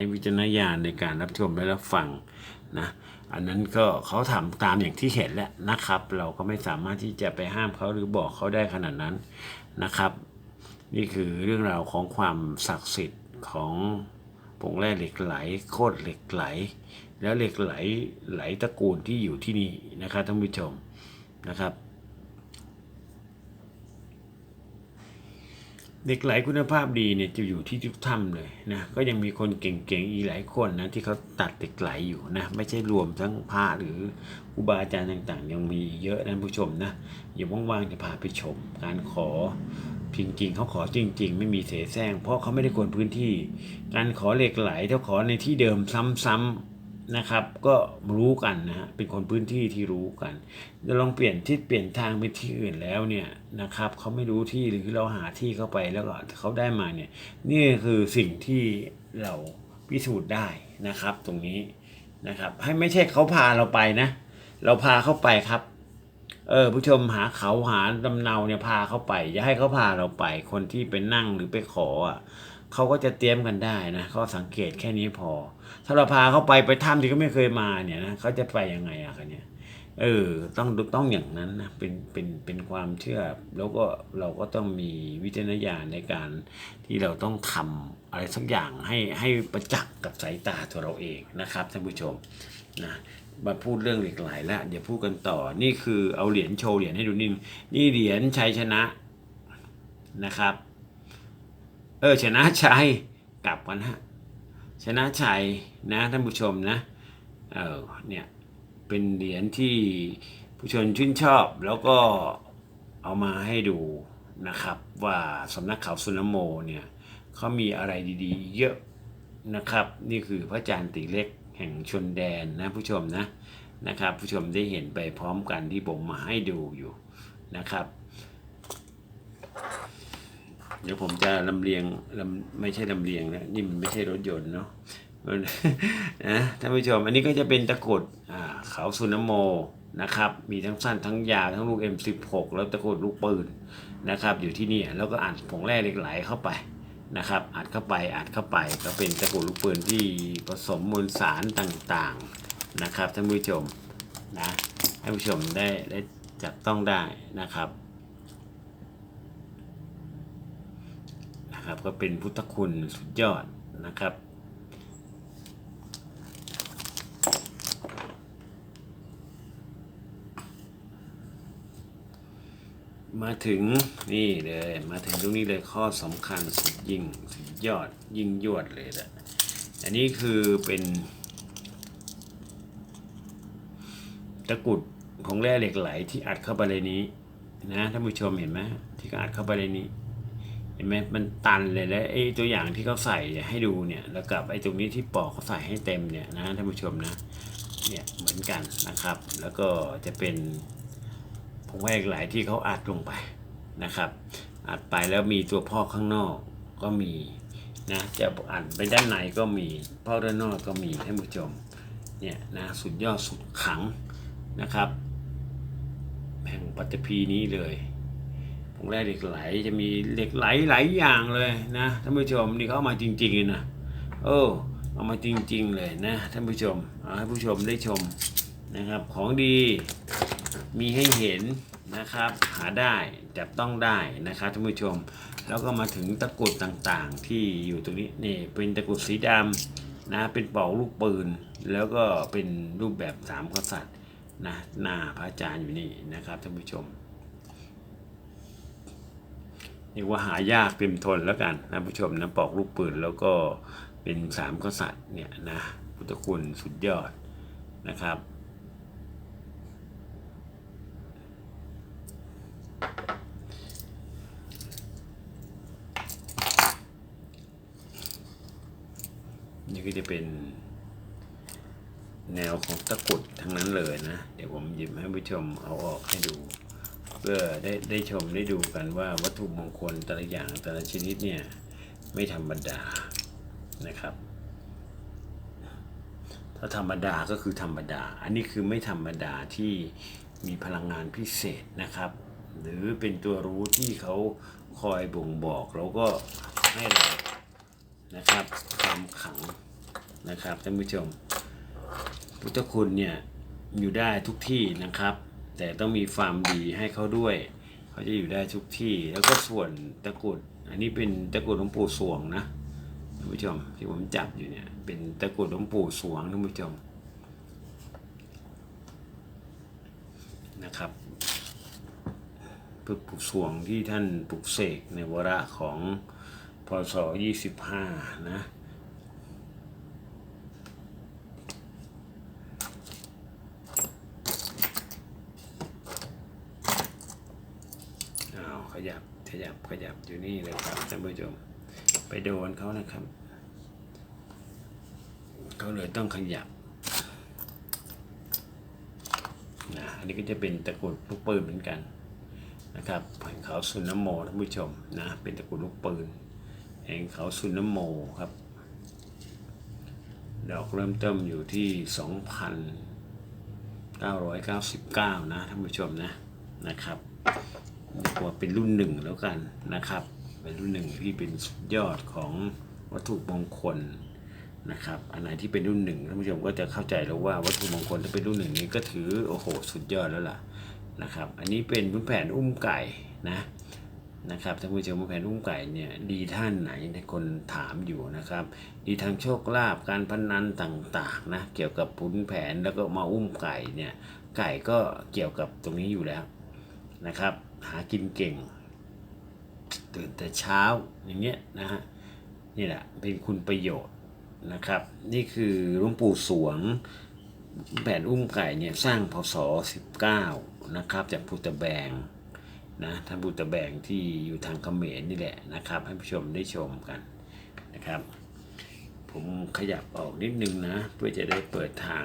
ใช้วิจารณญาณในการรับชมและรับฟังนะอันนั้นก็เขาทำตามอย่างที่เห็นแหละนะครับ เราก็ไม่สามารถที่จะไปห้ามเขาหรือบอกเขาได้ขนาดนั้นนะครับ นี่คือเรื่องราวของความศักดิ์สิทธิ์ของผงแร่เหล็กไหลโคตรเหล็กไหล แล้วเหล็กไหลไหลตระกูลที่อยู่ที่นี่นะครับท่านผู้ชมนะครับ เด็กไหลคุณภาพดีเนี่ยจะอยู่ที่ทุกถ้ำเลยนะก็ยังมีคนเก่งๆอีกหลายคนนะที่เขาตัดเด็กไหลอยู่นะไม่ใช่รวมทั้งพระหรือครูบาอาจารย์ต่างๆ ยังมีเยอะนะผู้ชมนะอย่าว่างๆจะพาไปชม การขอจริงๆเขาขอจริง ๆ ไม่มีเสแสร้งเพราะเขาไม่ได้กวนพื้นที่ การขอเหล็กไหลถ้าขอในที่เดิมซ้ำๆ นะครับ ก็รู้กันนะฮะเป็นคนพื้นที่ที่รู้กันจะลองเปลี่ยนทิศเปลี่ยนทางไปที่อื่นแล้วเนี่ยนะครับเขาไม่รู้ที่หรือเราหาที่เข้าไปแล้วก็เขาได้มาเนี่ยนี่คือสิ่งที่เราพิสูจน์ได้นะครับ ตรงนี้นะครับ ให้ไม่ใช่เขาพาเราไปนะ เราพาเขาไปครับ เออผู้ชมหาเขาหาลำเนาเนี่ยพาเขาไปอย่าให้เขาพาเราไป คนที่ไปนั่งหรือไปขออะ เขาก็จะเตรียมกันได้นะเขาสังเกตแค่นี้พอ ถ้าเราพาเขาไปไปถ้ำที่เขาไม่เคยมาเนี่ยนะเขาจะไปยังไงอะกันเนี่ยเออต้องต้องอย่างนั้นนะเป็นเป็นเป็นความเชื่อ แล้วก็เราก็ต้องมีวิจารณญาณในการที่เราต้องทำอะไรสักอย่างให้ให้ประจักษ์กับสายตาตัวเราเองนะครับท่านผู้ชมนะมาพูดเรื่องเหล็กไหลแล้วเดี๋ยวพูดกันต่อนี่คือเอาเหรียญโชว์เหรียญให้ดูนี่นี่เหรียญชัยชนะนะครับ เออชนะชัยกลับกันฮะชนะชัยนะท่านผู้ชมนะเออเนี่ยเป็นเหรียญที่ผู้ชนชื่นชอบแล้วก็เอามาให้ดูนะครับ ว่าสำนักข่าวสุนโมเนี่ยเขามีอะไรดีๆ เยอะนะครับ นี่คือพระอาจารย์ติเล็กแห่งชนแดนนะผู้ชมนะนะครับ ผู้ชมได้เห็นไปพร้อมกันที่ผมมาให้ดูอยู่นะครับ เดี๋ยวผมจะลำเลียงลำไม่ใช่ลำเลียงนะนี่มันไม่ใช่รถยนต์เนาะนะท่านผู้ชมอันนี้ก็จะเป็นตะกรุดอ่าเขาสุนโมนะครับมีทั้งสั้นทั้งยาวทั้งลูก M16 แล้วตะกรุดลูกปืนนะครับ อยู่ที่นี่แล้วก็อัดผงแร่เหล็กไหลเข้าไปนะครับ อัดเข้าไปอัดเข้าไปก็เป็นตะกรุดลูกปืนที่ผสมมวลสารต่างๆนะครับท่านผู้ชมนะท่านผู้ชมได้ได้จับต้องได้นะครับ นะครับ ก็เป็นพุทธคุณสุดยอดนะครับ มาถึงนี่เลยมาถึงตรงนี้เลยข้อสำคัญสุดยิ่งสุดยอดยิ่งยวดเลยแหละอันนี้คือเป็นตะกุดของแร่เหล็กไหลที่อัดเข้าไปในนี้นะท่านผู้ชมเห็นไหมที่อัดเข้าไปในนี้ เห็นไหมมันตันเลยแล้วไอ้ตัวอย่างที่เขาใส่ให้ดูเนี่ยแล้วกับไอ้ตรงนี้ที่ปอกเขาใส่ให้เต็มเนี่ยนะท่านผู้ชมนะเนี่ยเหมือนกันนะครับ แล้วก็จะเป็นผงแร่เหล็กหลที่เขาอัดลงไปนะครับอัดไปแล้วมีตัวพ่อข้างนอกก็มีนะจะอัดไปด้านในก็มีพ่อด้านนอกก็มีท่านผู้ชมเนี่ยนะสุดยอดสุดขังนะครับแห่งปัตตภีนี้เลย ผงแร่เหล็กไหลจะมีเหล็กไหลหลายอย่างเลยนะท่านผู้ชมนี่เขาเอามาจริงๆเลยนะโอ้เอามาจริง ๆ เลยนะท่านผู้ชมเอาให้ผู้ชมได้ชมนะครับ ของดีมีให้เห็นนะครับ หาได้จับต้องได้นะครับท่านผู้ชม แล้วก็มาถึงตะกรุดต่างๆ ที่อยู่ตรงนี้นี่เป็นตะกรุดสีดำนะเป็นปอกลูกปืน แล้วก็เป็นรูปแบบสามกษัตริย์นะหน้าพระอาจารย์อยู่นี่นะครับท่านผู้ชม เรียกว่าหายากเต็มทนแล้วกันนะผู้ชมนะปอกลูกปืนแล้วก็เป็นสามกษัตริย์เนี่ยนะพุทธคุณสุดยอดนะครับนี่ก็จะเป็นแนวของตะกุดทั้งนั้นเลยนะ เดี๋ยวผมหยิบให้ผู้ชมเอาออกให้ดู เพื่อได้ได้ชมได้ดูกันว่าวัตถุมงคลแต่ละอย่างแต่ละชนิดเนี่ยไม่ธรรมดานะครับ ถ้าธรรมดาก็คือธรรมดา อันนี้คือไม่ธรรมดาที่มีพลังงานพิเศษนะครับ หรือเป็นตัวรู้ที่เขาคอยบ่งบอกแล้วก็ให้เรานะครับความขังนะครับท่านผู้ชม พุทธคุณเนี่ยอยู่ได้ทุกที่นะครับ แต่ต้องมีความดีให้เขาด้วย เขาจะอยู่ได้ทุกที่ แล้วก็ส่วนตะกุด อันนี้เป็นตะกุดหลวงปู่สวงนะท่านผู้ชมที่ผมจับอยู่เนี่ย เป็นตะกุดหลวงปู่สวงท่านผู้ชมนะครับปลุกสวงที่ท่านปลุกเสกในวาระของพศ25 นะ อ้าวข ยับขยับขยับอยู่นี่เลยครับท่านผู้ชมไปโดนเขานะครับเขาเลยต้องขยับนะอันนี้ก็จะเป็นตะกุดลูกปืนเหมือนกันนะครับแห่งเขาสุนโมท่านผู้ชมนะเป็นตะกุดลูกปืนแห่งเขาสุนโมครับ ดอกเริ่มต้นอยู่ที่ 2,999 นะท่านผู้ชมนะนะครับ เรียกว่าเป็นรุ่นหนึ่งแล้วกันนะครับ เป็นรุ่นหนึ่งที่เป็นสุดยอดของวัตถุมงคลนะครับ อันไหนที่เป็นรุ่นหนึ่งท่านผู้ชมก็จะเข้าใจแล้วว่าวัตถุมงคลที่เป็นรุ่นหนึ่งนี้ก็ถือโอ้โหสุดยอดแล้วล่ะนะครับ อันนี้เป็นพื้นแผ่นอุ้มไก่นะนะครับท่านผู้ชมพื้นแผ่นอุ้มไก่เนี่ยดีท่านไหนในคนถามอยู่นะครับ ดีทางโชคลาภการพนันต่างๆนะเกี่ยวกับพื้นแผนแล้วก็มาอุ้มไก่เนี่ยไก่ก็เกี่ยวกับตรงนี้อยู่แล้วนะครับ หากินเก่ง ตื่นแต่เช้าอย่างเงี้ยนะฮะนี่แหละเป็นคุณประโยชน์นะครับ นี่คือหลวงปู่สวงแผ่นอุ้มไก่เนี่ยสร้างพศ 19 นะครับ จากพุทธแบงนะท่านพุทธแบงที่อยู่ทางเขมรนี่แหละนะครับ ให้ผู้ชมได้ชมกันนะครับ ผมขยับออกนิดนึงนะ เพื่อจะได้เปิดทาง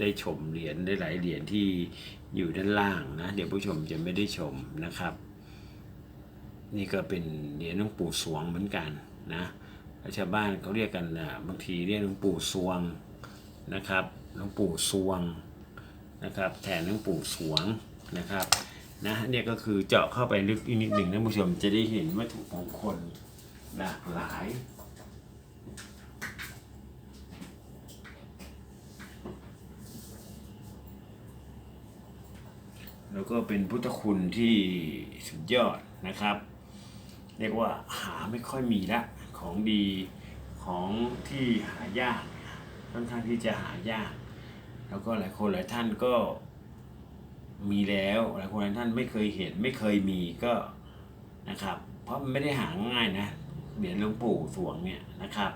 ได้ชมเหรียญได้หลายเหรียญที่อยู่ด้านล่างนะ เดี๋ยวผู้ชมจะไม่ได้ชมนะครับ นี่ก็เป็นเหรียญหลวงปู่สวงเหมือนกันนะชาวบ้านเขาเรียกกันนะบางทีเรียกหลวงปู่สวงนะครับหลวงปู่สวงนะครับ แทนหลวงปู่สวงนะครับนะเนี่ยก็คือเจาะเข้าไปลึกอีกนิดหนึ่งท่านผู้ชมจะได้เห็นวัตถุมงคลหลากหลาย แล้วก็เป็นพุทธคุณที่สุดยอดนะครับ เรียกว่าหาไม่ค่อยมีละของดีของที่หายากค่อนข้างที่จะหายาก แล้วก็หลายคนหลายท่านก็มีแล้วหลายคนหลายท่านไม่เคยเห็นไม่เคยมีก็นะครับ เพราะมันไม่ได้หาง่ายนะเหรียญหลวงปู่สวงเนี่ยนะครับ